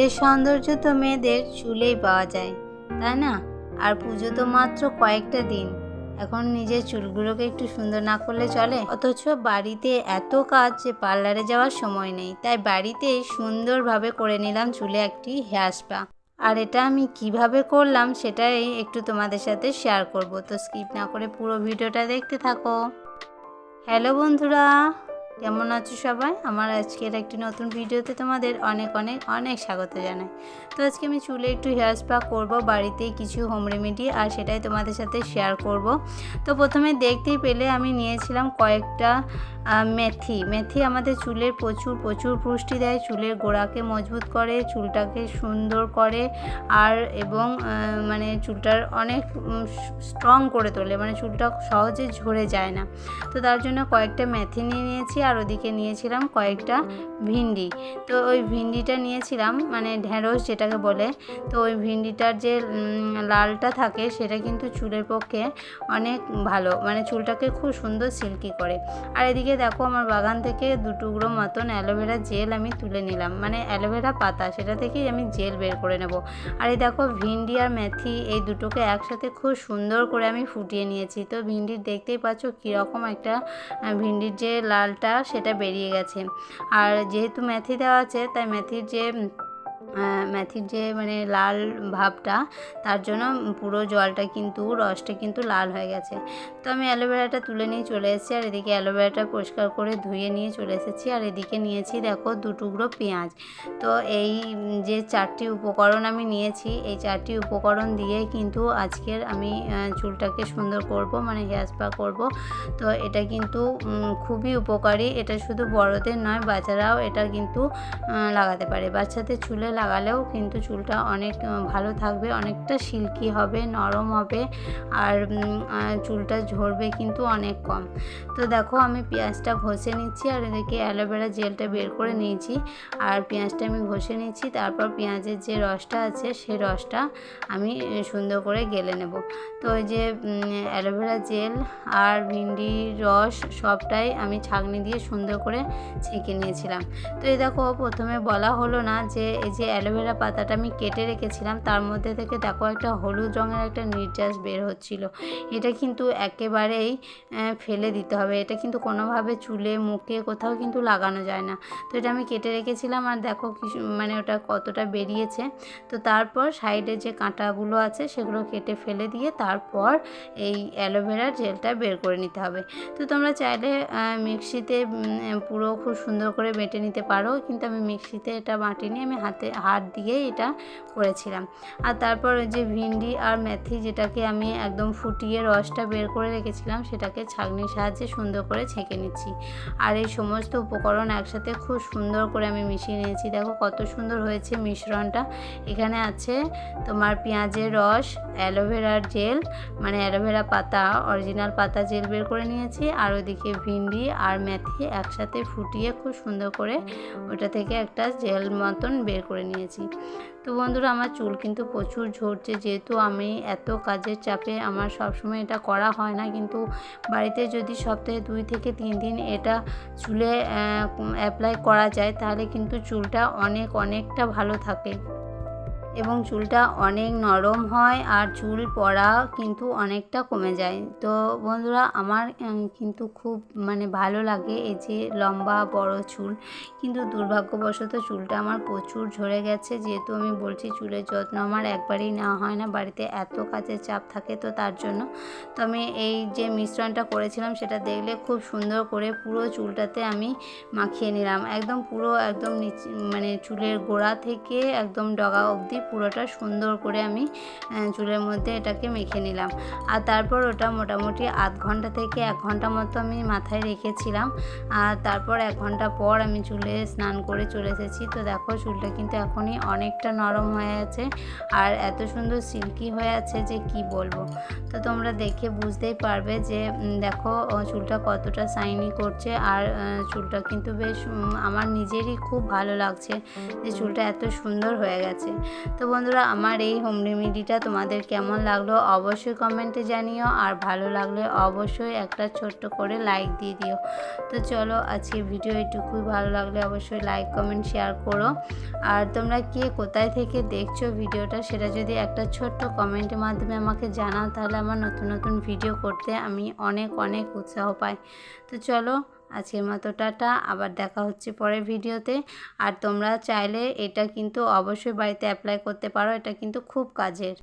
মেয়েদের সৌন্দর্য তো মেয়েদের চুলেই পাওয়া যায়, তাই না? আর পুজো তো মাত্র কয়েকটা দিন। এখন নিজের চুলগুলোকে একটু সুন্দর না করলে চলে? অথচ বাড়িতে এত কাজ যে পার্লারে যাওয়ার সময় নেই, তাই বাড়িতে সুন্দরভাবে করে নিলাম চুলে একটি হেয়ার স্পা। আর এটা আমি কীভাবে করলাম সেটাই একটু তোমাদের সাথে শেয়ার করব, তো স্কিপ না করে পুরো ভিডিওটা দেখতে থাকো। হ্যালো বন্ধুরা! কেমন আছো সবাই? আমার আজকের একটি নতুন ভিডিওতে তোমাদের অনেক অনেক অনেক স্বাগত জানাই। তো আজকে আমি চুলে একটু হেয়ার স্পা করব, বাড়িতেই কিছু হোম রেমেডি আর সেটাই তোমাদের সাথে শেয়ার করব। তো প্রথমে দেখতেই পেলে আমি নিয়েছিলাম কয়েকটা মেথি। মেথি আমাদের চুলের প্রচুর প্রচুর পুষ্টি দেয়। চুলের গোড়াকে মজবুত করে, চুলটাকে সুন্দর করে আর এবং মানে চুলটার অনেক স্ট্রং করে তোলে। মানে চুলটা সহজে ঝরে যায় না। তো তার জন্য কয়েকটা মেথি নিয়ে নিয়েছি। আর ওদিকে নিয়েছিলাম কয়েকটা ভিন্ডি। তো ওই ভিন্ডিটা নিয়েছিলাম মানে ঢেঁড়স যেটাকে বলে। তো ওই ভিন্ডিটার যে লালটা থাকে সেটা কিন্তু চুলের পক্ষে অনেক ভালো। মানে চুলটাকে খুব সুন্দর সিল্কি করে। আর এদিকে দেখো আমার বাগান থেকে দু টুকরো মতন অ্যালোভেরা জেল আমি তুলে নিলাম। মানে অ্যালোভেরা পাতা, সেটা থেকেই আমি জেল বের করে নেব। আর এই দেখো ভিন্ডি আর মেথি এই দুটোকে একসাথে খুব সুন্দর করে আমি ফুটিয়ে নিয়েছি। তো ভিন্ডির দেখতেই পাচ্ছ কীরকম একটা ভিন্ডির যে লালটা সেটা বেরিয়ে গেছে। আর যেহেতু মেথি দেওয়া আছে তাই মেথির যে মেথির যে মানে লাল ভাবটা, তার জন্য পুরো জলটা কিন্তু, রসটা কিন্তু লাল হয়ে গেছে। তো আমি অ্যালোভেরাটা তুলে নিয়ে চলে এসেছি, আর এদিকে অ্যালোভেরাটা পরিষ্কার করে ধুয়ে নিয়ে চলে এসেছি, আর এদিকে নিয়েছি দেখো দু টুকরো পেঁয়াজ। তো এই যে চারটি উপকরণ আমি নিয়েছি, এই চারটি উপকরণ দিয়ে কিন্তু আজকের আমি চুলটাকে সুন্দর করব মানে হেয়ার স্পা করব। তো এটা কিন্তু খুবই উপকারী। এটা শুধু বড়দের নয়, বাচ্চারাও এটা কিন্তু লাগাতে পারে। বাচ্চাদের চুলে লাগালেও কিন্তু চুলটা অনেক ভালো থাকবে, অনেকটা সিল্কি হবে, নরম হবে আর চুলটা ঝরবে কিন্তু অনেক কম। তো দেখো আমি পেঁয়াজটা ঘষে নিচ্ছি আর এদিকে অ্যালোভেরা জেলটা বের করে নিয়েছি আর পেঁয়াজটা আমি ঘষে নিচ্ছি, তারপর পেঁয়াজের যে রসটা আছে সেই রসটা আমি সুন্দর করে গেলে নেব। তো ওই যে অ্যালোভেরা জেল আর ভিন্ডির রস সবটাই আমি ছাঁকনি দিয়ে সুন্দর করে ছেঁকে নিয়েছিলাম। তো এই দেখো প্রথমে বলা হলো না যে এই যে অ্যালোভেরা পাতাটা আমি কেটে রেখেছিলাম। তার মধ্যে থেকে দেখো একটা হলুদ রঙের একটা নির্যাস বের হচ্ছিল। এটা কিন্তু একেবারেই ফেলে দিতে হবে। এটা কিন্তু কোনোভাবে চুলে, মুখে কোথাও কিন্তু লাগানো যায় না। তো এটা আমি কেটে রেখেছিলাম আর দেখো কি সু- মানে ওটা কতটা বেরিয়েছে। তো তারপর সাইডে যে কাঁটাগুলো আছে সেগুলো কেটে ফেলে দিয়ে তারপর এই অ্যালোভেরার জেলটা বের করে নিতে হবে। তো তোমরা চাইলে মিক্সিতে পুরো খুব সুন্দর করে বেটে নিতে পারো। কিন্তু আমি মিক্সিতে এটা বাটিনি আমি হাতে হাত দিয়েই এটা করেছিলাম। আর তারপর ওই যে ভিন্ডি আর মেথি যেটাকে আমি একদম ফুটিয়ে রসটা বের করে রেখেছিলাম, সেটাকে ছাঁকনির সাহায্যে সুন্দর করে ছেঁকে নিচ্ছি। আর এই সমস্ত উপকরণ একসাথে খুব সুন্দর করে আমি মিশিয়ে নিয়েছি। দেখো কত সুন্দর হয়েছে মিশ্রণটা। এখানে আছে তোমার পেঁয়াজের রস অ্যালোভেরার জেল মানে অ্যালোভেরা পাতা, অরিজিনাল পাতা জেল বের করে নিয়েছি। আর ওদিকে ভিন্ডি আর মেথি একসাথে ফুটিয়ে খুব সুন্দর করে ওটা থেকে একটা জেল মতন বের করে নিয়েছি। তো বন্ধুরা, আমার চুল কিন্তু প্রচুর ঝরছে। যেহেতু আমি এত কাজের চাপে আমার সবসময় এটা করা হয় না, কিন্তু বাড়িতে যদি সপ্তাহে দুই থেকে তিন দিন এটা চুলে অ্যাপ্লাই করা যায়, তাহলে কিন্তু চুলটা অনেক, অনেকটা ভালো থাকে। এবং চুলটা অনেক নরম হয় আর চুল পড়া কিন্তু অনেকটা কমে যায়। তো বন্ধুরা, আমার কিন্তু খুব মানে ভালো লাগে এই যে লম্বা, বড় চুল। কিন্তু দুর্ভাগ্যবশত চুলটা আমার প্রচুর ঝরে গেছে। যেহেতু আমি বলছি চুলের যত্ন আমার একবারেই নেওয়া হয় না, বাড়িতে এত কাজের চাপ থাকে তো তার জন্য। তো আমি এই যে মিশ্রণটা করেছিলাম, সেটা দেখলে খুব সুন্দর করে পুরো চুলটাতে আমি মাখিয়ে নিলাম। একদম পুরো, একদম মানে চুলের গোড়া থেকে একদম ডগা অবধি পুরোটা সুন্দর করে আমি চুলের মধ্যে এটাকে মেখে নিলাম। আর তারপর ওটা মোটামুটি আধ ঘণ্টা থেকে এক ঘণ্টা মতো আমি মাথায় রেখেছিলাম। আর তারপর এক ঘণ্টা পর আমি চুলে স্নান করে চলে এসেছি। তো দেখো চুলটা কিন্তু এখনই অনেকটা নরম হয়ে আছে আর এত সুন্দর সিল্কি হয়ে আছে যে কি বলব। তো তোমরা দেখে বুঝতেই পারবে যে দেখো চুলটা কতটা শাইনি করছে আর চুলটা কিন্তু বেশ আমার নিজেরই খুব ভালো লাগছে যে চুলটা এত সুন্দর হয়ে গেছে। তো বন্ধুরা, আমার এই হোম রেমেডিটা তোমাদের কেমন লাগল অবশ্যই কমেন্টে জানিও, আর ভালো লাগলে অবশ্যই একটা ছোট্ট করে লাইক দিয়ে দিও। তো চলো আজকে ভিডিও এটুকুই। ভালো লাগলে অবশ্যই লাইক, কমেন্ট, শেয়ার করো। আর তোমরা কে কোথায় থেকে দেখছ ভিডিওটা, সেটা যদি একটা ছোট্ট কমেন্টের মাধ্যমে আমাকে জানাও, তাহলে আমার নতুন নতুন ভিডিও করতে আমি অনেক অনেক উৎসাহ পাই। তো চলো আজকের মতো টাটা, আবার দেখা হচ্ছে পরের ভিডিওতে। আর তোমরা চাইলে এটা কিন্তু অবশ্যই বাড়িতে অ্যাপ্লাই করতে পারো, এটা কিন্তু খুব কাজের।